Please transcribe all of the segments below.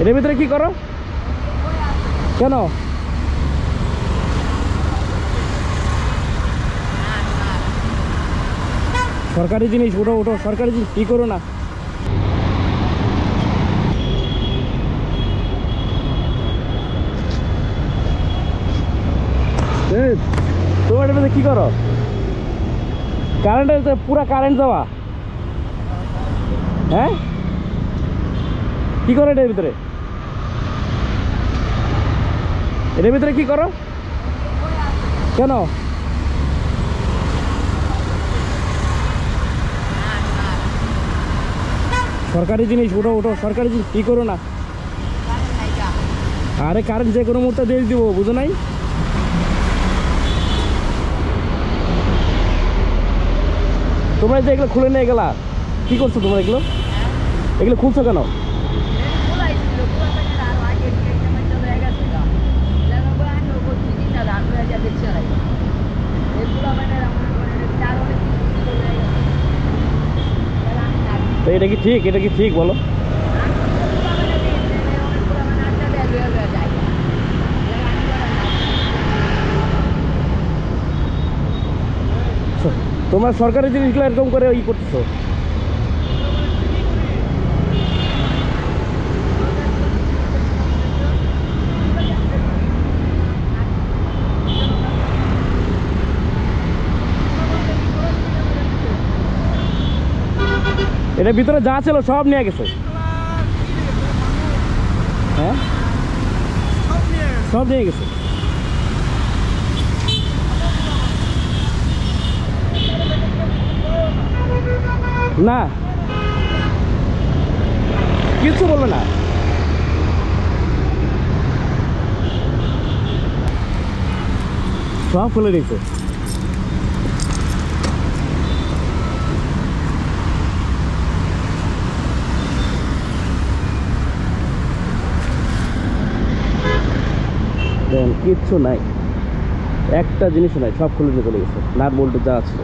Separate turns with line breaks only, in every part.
এটার ভিতরে কি করো? কেন? সরকারি জিনিস, ওঠো ওঠো, সরকারি জিনিস, কি করো না? কি করো? কারেন্টের পুরা কারেন্ট দেওয়া হ্যাঁ? কি করো এটার ভিতরে? এটার ভিতরে কি করো? কেন? সরকারি জিনিস, ওঠো ওঠো, সরকারি জিনিস, কি করো না? আরে কারেন্ট যে কোনো মুহূর্তে দিয়ে দিব, বুঝো নাই? তোমরা যে এগুলো খুলে নিয়ে গেলা, কি করছ তোমরা এগুলো? এগুলো খুলছো কেন? এটা কি ঠিক? এটা কি ঠিক বলো? তোমার সরকারি জিনিসগুলো এরকম করে ই করতেছো। এটার ভিতরে যা ছিল সব নিয়ে গেছে। হ্যাঁ? সব নিয়ে গেছে। না। কিছু বলবে না। সব খুলে দিয়েছে দেখুন কিচ্ছু নাই। একটা জিনিসও নাই, সব খুলে নিয়ে চলে গেছে। নাট বল্টু যা আছে।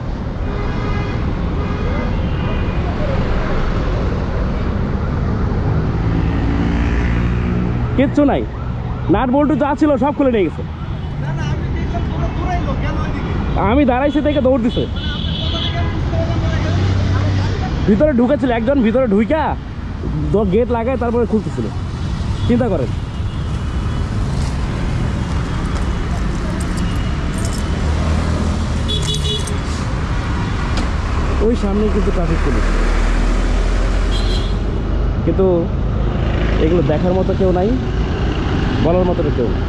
কিচ্ছু নাই। নাট বল্টু যা ছিল, সব খুলে নিয়ে গেছে। আমি দাঁড়াইছি থেকে দৌড় দিছে। ভিতরে ঢুকেছিল, একজন ভিতরে ঢুইকা গেট লাগায় তারপরে খুলতেছিল। চিন্তা করেন। ওই সামনেই কিন্তু ট্রাফিক পুলিশ কিন্তু এগুলো দেখার মতো কেউ নাই, বলার মতো কেউ নাই।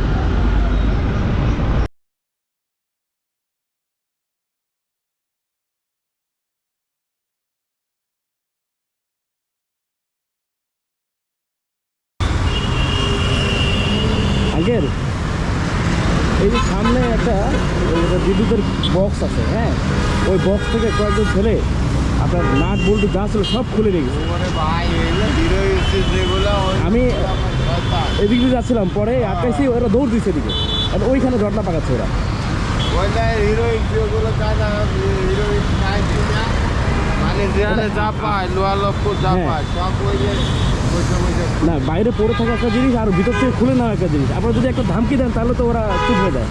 এই সামনে একটা বিদ্যুতের বক্স আছে হ্যাঁ? ওই বক্স থেকে কয়েকজন ছেলে আপনার নাট বল্টু যা ছিল সব খুলে রেখেছে। আমি এদিক দিয়ে যাচ্ছিলাম পরে আটকাইছি ওরা দৌড় দিচ্ছে এদিকে। আর ওইখানে ঘটনা পাকাচ্ছে ওরা।
মানে যেখানে যা পায় লোয়া লক্ষ্য যা
হ্যাঁ।
পায় সব ওই
না, বাইরে পড়ে থাকা একটা জিনিস আর ভিতর থেকে খুলে নেওয়া একটা জিনিস। আপনারা যদি একটা ধামকি দেন, তাহলে তো ওরা চুপ হয়ে যায়।